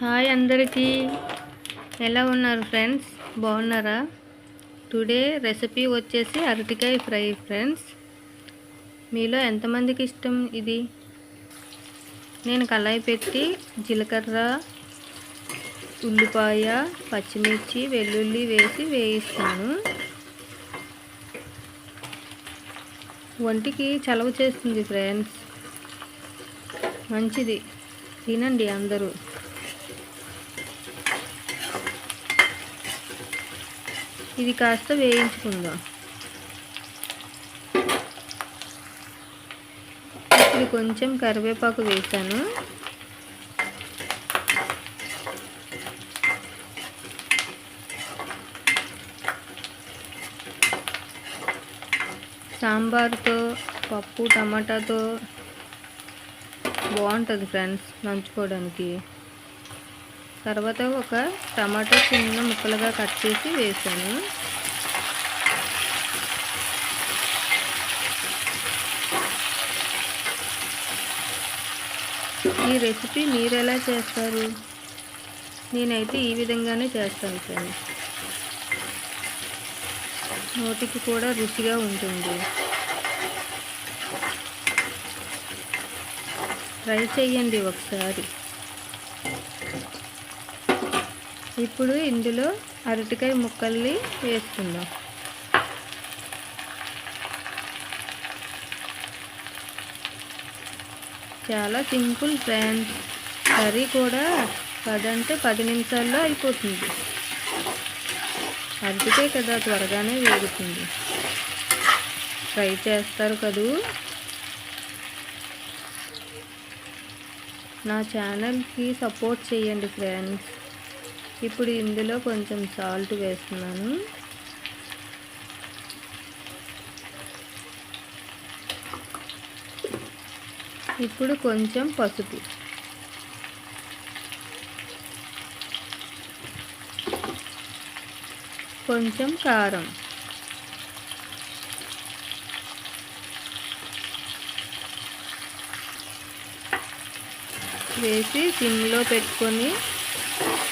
Hi అందరికీ. ఎలా ఉన్నారు ఫ్రెండ్స్? బాగున్నారా? టుడే రెసిపీ వచ్చేసి అరటికాయ ఫ్రై ఫ్రెండ్స్. మీలో ఎంతమందికి ఇష్టం ఇది? నేను కళాయి పెట్టి జీలకర్ర ఉల్లిపాయ పచ్చిమిర్చి వెల్లుల్లి వేసి వేయిస్తాను. ఒంటికి చలవ చేస్తుంది ఫ్రెండ్స్. మంచిది. తినండి అందరూ. ఇది కాస్త వేయించుకుందాం. ఇప్పుడు కొంచెం కరివేపాకు వేసాను. సాంబార్తో పప్పు టమాటాతో బాగుంటుంది ఫ్రెండ్స్ నంచుకోవడానికి. తర్వాత ఒక టమాటా చిన్న ముక్కలుగా కట్ చేసి వేసాను. ఈ రెసిపీ మీరు ఎలా చేస్తారు? నేనైతే ఈ విధంగానే చేస్తాను ఫ్రెండ్స్. నోటికి కూడా రుచిగా ఉంటుంది. ట్రై చేయండి ఒకసారి. ఇప్పుడు ఇందులో అరటికాయ ముక్కల్ని వేసుకుందాం. చాలా సింపుల్ ఫ్రెండ్స్ కర్రీ కూడా పదంటే పది నిమిషాల్లో అయిపోతుంది. అరటికాయ కదా త్వరగానే వేగుతుంది. ట్రై చేస్తారు కదూ? నా ఛానల్కి సపోర్ట్ చేయండి ఫ్రెండ్స్. ఇప్పుడు ఇందులో కొంచెం సాల్ట్ వేస్తున్నాను. ఇప్పుడు కొంచెం పసుపు. కొంచెం కారం. వేసి సిమ్లో పెట్టుకొని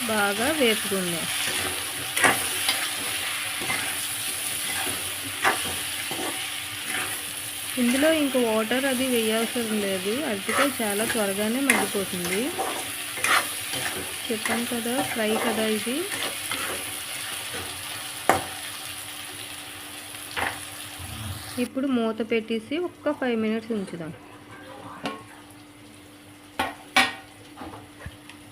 బాగా వేపుకుందాం ఇందులో ఇంక వాటర్ అది వేయవసరం లేదు. అరటికాయ చాలా త్వరగానే మగ్గిపోతుంది. చెప్పాను కదా ఫ్రై కదా ఇది. ఇప్పుడు మూత పెట్టేసి ఒక్క ఫైవ్ మినిట్స్ ఉంచుదాం.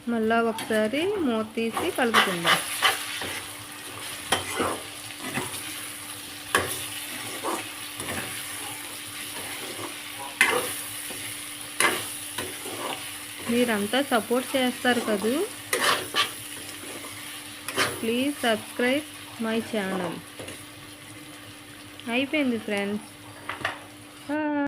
మళ్ళా ఒకసారి మూత తీసి కలుపుకుందాం. మీరంతా సపోర్ట్ చేస్తారు కదూ? Please subscribe my channel. అయిపోయింది ఫ్రెండ్స్.